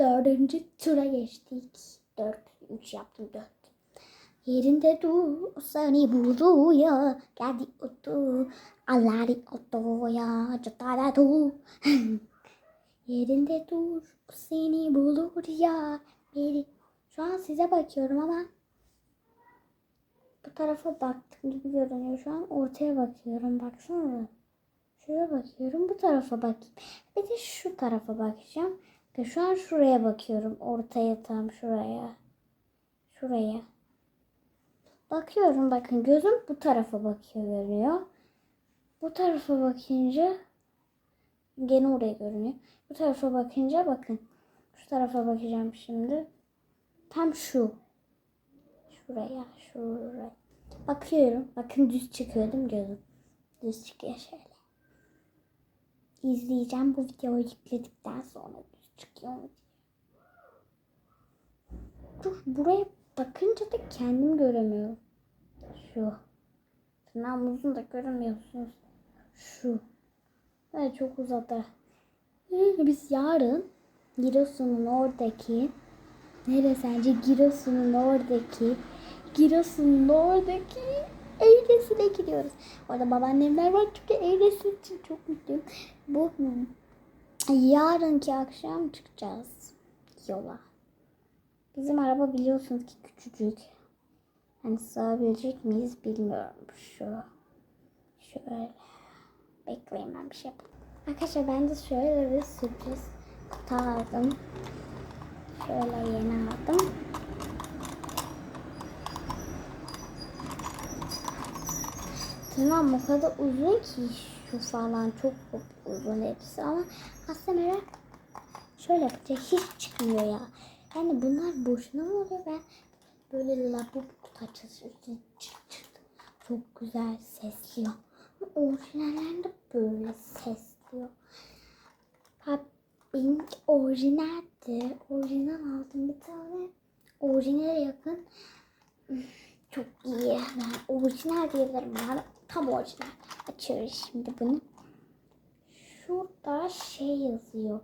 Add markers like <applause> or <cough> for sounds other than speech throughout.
Dördüncü tura geçtik. Dört. Üç yaptım dört. Yerinde dur seni buluyor. Geldi otu. Alari otoya. Catada dur. <laughs> Yerinde dur seni bulur ya. Biri. Şu an size bakıyorum ama bu tarafa baktım gibi görünüyor. Şu an ortaya bakıyorum. Baksana. Şuraya bakıyorum. Bu tarafa bakayım. Bir de şu tarafa bakacağım. Ve şu an şuraya bakıyorum. Ortaya tam şuraya. Şuraya. Bakıyorum bakın. Gözüm bu tarafa bakıyor görüyor. Bu tarafa bakınca gene oraya görünüyor. Bu tarafa bakınca bakın. Şu tarafa bakacağım şimdi. Tam şu. Şuraya, şuraya. Bakıyorum. Bakın düz çıkıyor değil mi gözüm? Düz çıkıyor şöyle. İzleyeceğim bu videoyu yükledikten sonra çıkıyor mu. Dur buraya bakınca da kendim göremiyorum. Şu. Tırnağım uzun da göremiyorsunuz. Şu. Evet çok uzadı. Biz yarın Giresun'un oradaki Nere sence Giresun'un oradaki Giresun'un oradaki Eylesi'ne gidiyoruz. Orada babaannemler var çünkü Eylesi için çok mutluyum. Bu yarınki akşam çıkacağız yola. Bizim araba biliyorsunuz ki küçücük. Hani sığabilecek miyiz bilmiyorum. Şu şöyle bekleyin ben bir şey yapayım. Arkadaşlar ben de şöyle bir sürpriz kutu aldım. Şöyle yeni aldım. Tırnağım o kadar uzun ki şu falan çok uzun hepsi ama aslında merak şöyle yapınca hiç çıkmıyor ya. Yani bunlar boşuna mı oluyor ben böyle çıt çıt çok güzel sesliyor. Ama orijinallerinde böyle sesliyor. Ha, benim orijinaldi. Orijinal aldım bir tane. Orijinale yakın. Çok iyi. Ben orijinal diyebilirim. Tam orijinal. Açıyoruz şimdi bunu. Şurada şey yazıyor.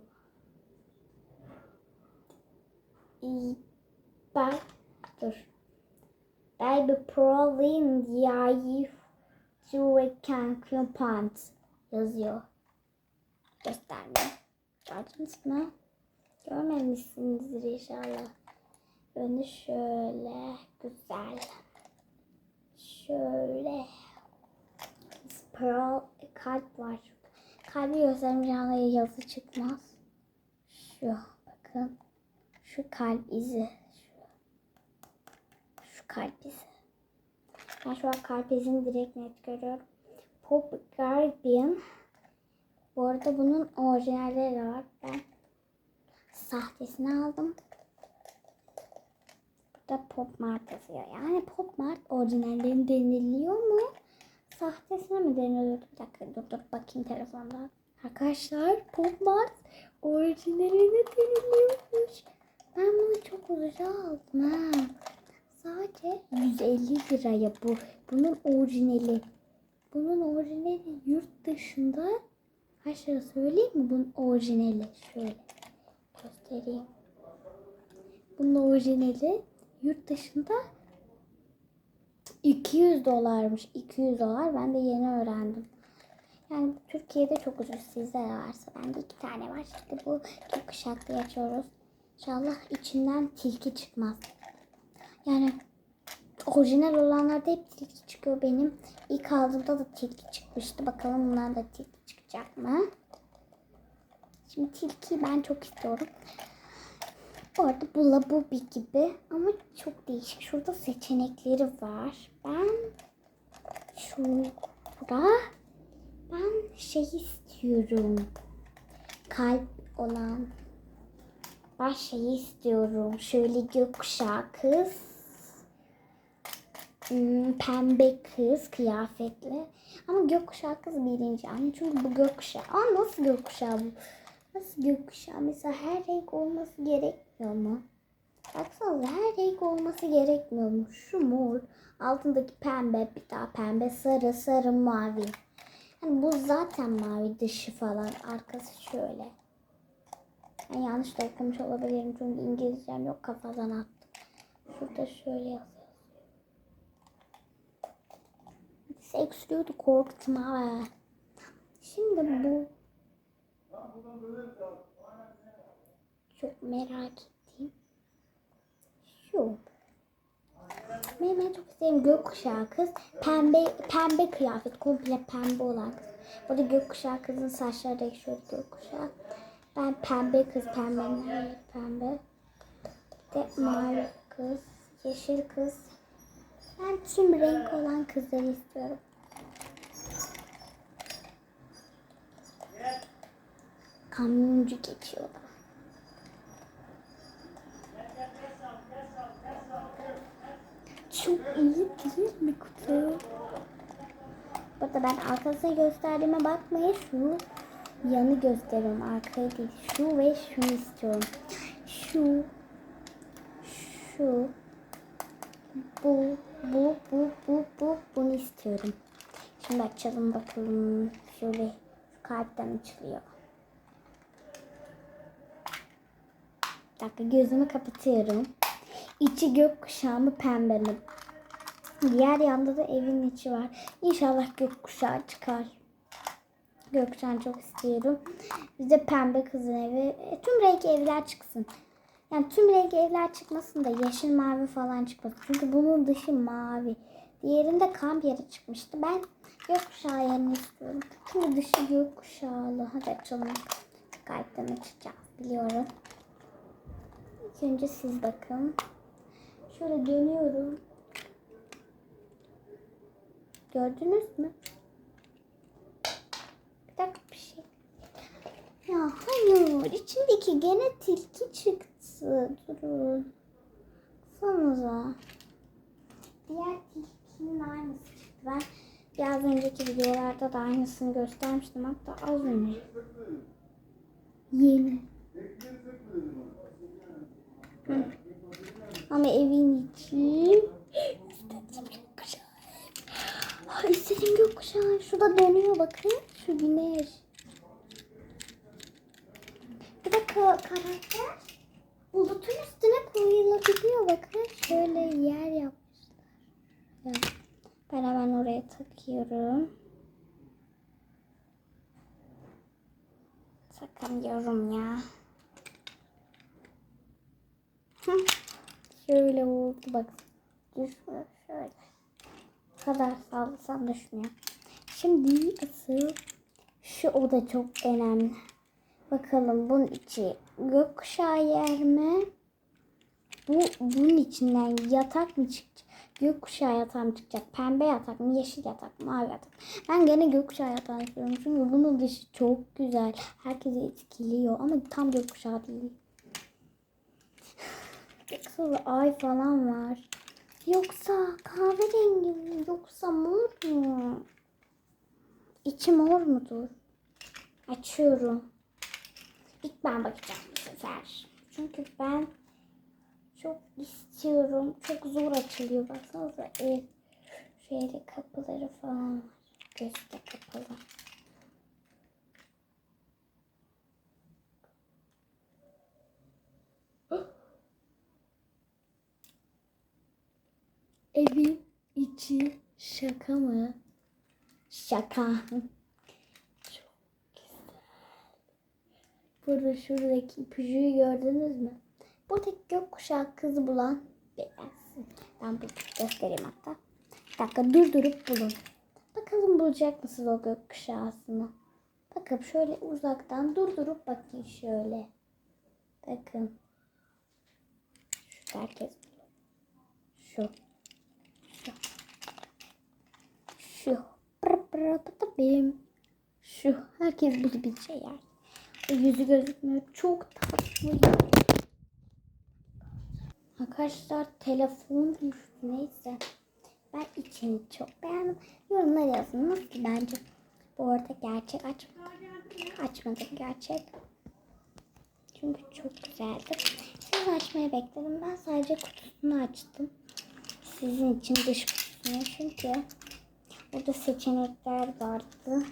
Ben dur. Baby Prolin Yayi Juriken Pants yazıyor. Göstermiyor. Gördünüz mü? Görmemişsinizdir inşallah. Önü şöyle güzel. Şöyle. Pearl kalp var. Kalbi göstermeyeceğim yazı çıkmaz. Şu bakın. Şu kalp izi. Şu, şu kalp izi. Ben şu an kalp izini direkt net görüyorum. Pop Guardian. Bu arada bunun orijinalleri de var. Ben sahtesini aldım. Burada Pop Mart yazıyor. Yani Pop Mart orijinallerini deniliyor mu? Sahtesine mi deniliyor? Bir dakika dur dur bakayım telefonda. Arkadaşlar Pop Mart orijinaline deniliyormuş. Ben bunu çok ucuza aldım ha. Sadece 150 liraya bu. Bunun orijinali. Bunun orijinali yurt dışında lira söyleyeyim mi? Bunun orijinali. Şöyle göstereyim. Bunun orijinali yurt dışında 200 dolarmış. 200 dolar. Ben de yeni öğrendim. Yani Türkiye'de çok ucuz. Sizde de varsa. Bende iki tane var. Şimdi bu kuşaklı açıyoruz. İnşallah içinden tilki çıkmaz. Yani orijinal olanlarda hep tilki çıkıyor benim. İlk aldığımda da tilki çıkmıştı. Bakalım bundan da tilki çıkacak mı? Şimdi tilkiyi ben çok istiyorum. Bu arada bu Labubi gibi ama çok değişik. Şurada seçenekleri var. Ben şurada ben şey istiyorum. Kalp olan ben şeyi istiyorum. Şöyle gökkuşağı kız. Hmm, Pembe kız kıyafetli. Ama gökkuşağı kız birinci. Yani çünkü bu gökkuşağı. Aa nasıl gökkuşağı bu? Nasıl gökkuşağı? Mesela her renk olması gerekmiyor mu? Baksana her renk olması gerekmiyor mu? Şu mor, altındaki pembe, bir daha pembe, sarı, sarı, mavi. Yani bu zaten mavi dışı falan. Arkası şöyle. Ben yanlış da okumuş olabilirim çünkü İngilizcem yok kafadan attım. Şurada şöyle yazıyor. Seksliyordu korkutma. Şimdi bu çok merak ettiğim şu. Benim en çok sevdiğim gökkuşağı kız. Pembe pembe kıyafet. Komple pembe olan kız. Burada gökkuşağı kızın saçları da şöyle gökkuşağı. Ben pembe kız. Yeri pembe. Bir de mavi kız. Yeşil kız. Ben tüm renk olan kızları istiyorum. Kamyoncu geçiyor da. Çok iyi değil mi kutu? Burada ben arkasına gösterdiğime bakmayın. Şu yanı gösteriyorum. Arkayı değil. Şu ve şunu istiyorum. Şu. Şu. Bu. Bu. Bu. Bu. Bu. Bunu istiyorum. Şimdi açalım bakalım. Şöyle kalpten açılıyor. Dakika gözümü kapatıyorum. İçi gökkuşağı mı pembe? Diğer yanda da evin içi var. İnşallah gökkuşağı çıkar. Gökkuşağını çok istiyorum. Bizde pembe kızın evi. E, tüm renk evler çıksın. Yani tüm renk evler çıkmasın da yeşil mavi falan çıkmasın. Çünkü bunun dışı mavi. Diğerinde kamp yeri çıkmıştı. Ben gökkuşağı yerini istiyorum. Çünkü dışı gökkuşağlı. Hadi açalım. Kalpten açacağız. Biliyorum. İlk önce siz bakın. Şöyle dönüyorum. Gördünüz mü? Bir dakika bir şey. Ya hayır. içindeki gene tilki çıktı. Durun. Sanıza. Diğer tilkinin aynısı çıktı. Ben biraz önceki videolarda da aynısını göstermiştim. Hatta az önce. Yeni. Ama evin içi. İstediğim gökkuşağı. Ay istediğim gökkuşağı. Şurada dönüyor bakın. Şu güneş. Bir de ka- karakter bulutun üstüne koyulabiliyor. Bakın şöyle yer yapmışlar. Ya, Ben hemen oraya takıyorum. Takamıyorum ya. Hı. Şöyle oldu bak. Düşmüyor şöyle. Bu kadar sallasam düşmüyor. Şimdi asıl şu oda çok önemli. Bakalım bunun içi gökkuşağı yer mi? Bu bunun içinden yatak mı çıkacak? Gökkuşağı yatağı mı çıkacak? Pembe yatak mı? Yeşil yatak mı? Mavi yatak. Ben gene gökkuşağı yatağı istiyorum. Çünkü bunun dışı çok güzel. Herkesi etkiliyor. Ama tam gökkuşağı değil. Yoksa ay falan var. Yoksa kahverengi mi? Yoksa mor mu? İçi mor mudur? Açıyorum. İlk ben bakacağım bu sefer. Çünkü ben çok istiyorum. Çok zor açılıyor. Baksanıza ev şöyle kapıları falan var. Gözü de. Evin içi şaka mı? Şaka. Çok güzel. Burada şuradaki ipucuyu gördünüz mü? Buradaki gökkuşağı kızı bulan beğensin. Ben bunu göstereyim hatta. Bir dakika durdurup bulun. Bakalım bulacak mısınız o gökkuşağısını? Bakın şöyle uzaktan durdurup bakayım şöyle. Bakın. Şu herkes. Şu. Şu. Pır pır bim. Şu. Herkes bulabileceği yer. O yüzü gözükmüyor. Çok tatlı. Arkadaşlar telefon düştü. Neyse. Ben içini çok beğendim. Yorumlar yazın. Nasıl bence? Bu arada gerçek açmadım. Açmadım gerçek. Çünkü çok güzeldi. Siz açmayı bekledim. Ben sadece kutusunu açtım. Sizin için dış kutusunu. Çünkü burada seçenekler vardı.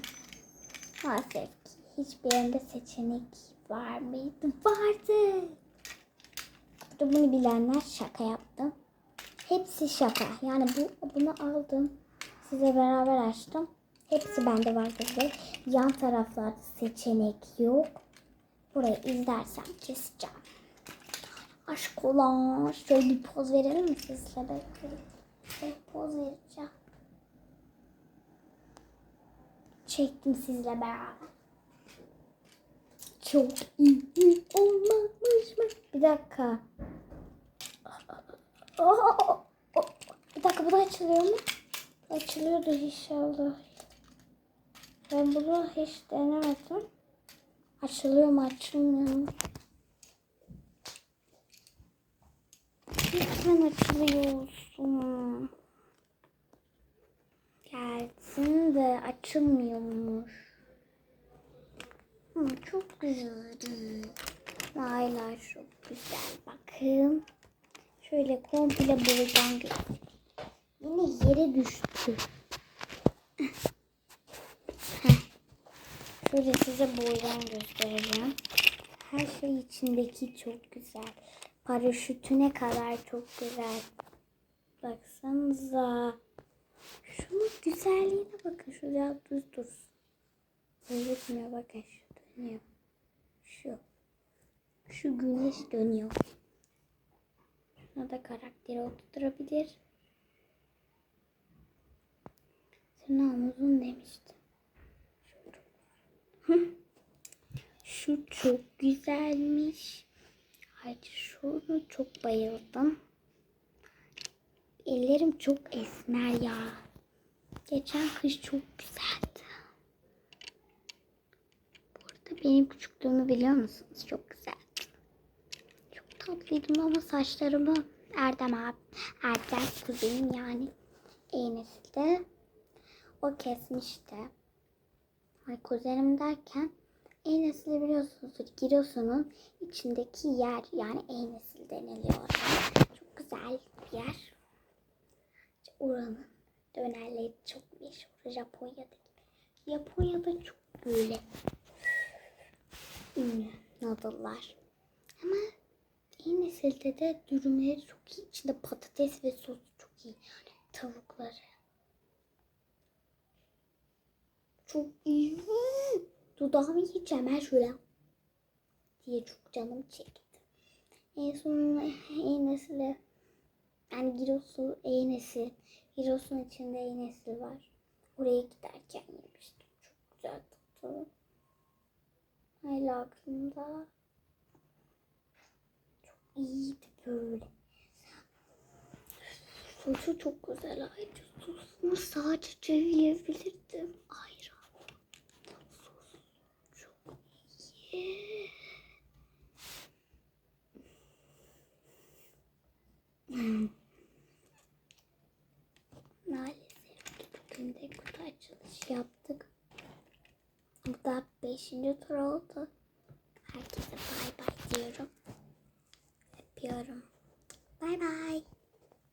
Maalesef hiçbir yerinde seçenek var mıydı? Vardı. Burada bunu bilenler şaka yaptım. Hepsi şaka. Yani bu bunu aldım. Size beraber açtım. Hepsi bende vardı ve yan taraflarda seçenek yok. Burayı izlersem keseceğim. Aşk olan. Şöyle bir poz verelim mi sizle? Bekleyin. Poz vereceğim. Çektim sizle beraber. Çok iyi olmamış mı? Bir dakika. <laughs> Oh, bir dakika bu da açılıyor mu? Açılıyordu inşallah. Ben bunu hiç denemedim. Açılıyor mu açılmıyor mu? Lütfen açılıyor olsun. Gelsin de açılmıyormuş. Hı, çok güzeldi. Aylar çok güzel. Bakın. Şöyle komple göstereyim. Yine yere düştü. Şöyle size boydan göstereceğim. Her şey içindeki çok güzel. Paraşütüne kadar çok güzel. Baksanıza. Şunun güzelliğine bakın. Şuraya düz dursun. Gözükmüyor bakın şu dönüyor. Şu. Şu güneş dönüyor. Şuna da karakteri oturtabilir. Tırnağım uzun demiştim. Şu çok güzelmiş. Ayrıca şunu çok bayıldım. Ellerim çok esmer ya. Geçen kış çok güzeldi. Bu arada benim küçüklüğümü biliyor musunuz? Çok güzeldi. Çok tatlıydım ama saçlarımı Erdem abi, Erdem kuzenim yani en nesilde o kesmişti. Ay kuzenim derken en nesili biliyorsunuzdur. Giresun'un içindeki yer yani en nesil deniliyor. oraya. Çok güzel bir yer. Oranın dönerleri çok meşhur Japonya'daki. Japonya'da çok böyle ünlü noodle'lar. Ama en nesilde de dürümleri çok iyi. İçinde patates ve sos çok iyi. Yani tavukları. Çok iyi. Dudağımı yiyeceğim her şöyle. Diye çok canım çekti. En sonunda en nesile yani Giresun Eynesi. Giresun içinde Eynesi var. Oraya giderken yemiştim. Çok güzel tadı. Hala aklımda. Çok iyiydi böyle. Sosu çok güzel ayrıca. Sosunu sadece yiyebilirdim. Ayran. Sos çok iyi. Maalesef ki bugün de kutu açılışı yaptık. Bu da 5. tur oldu. Herkese bay bay diyorum.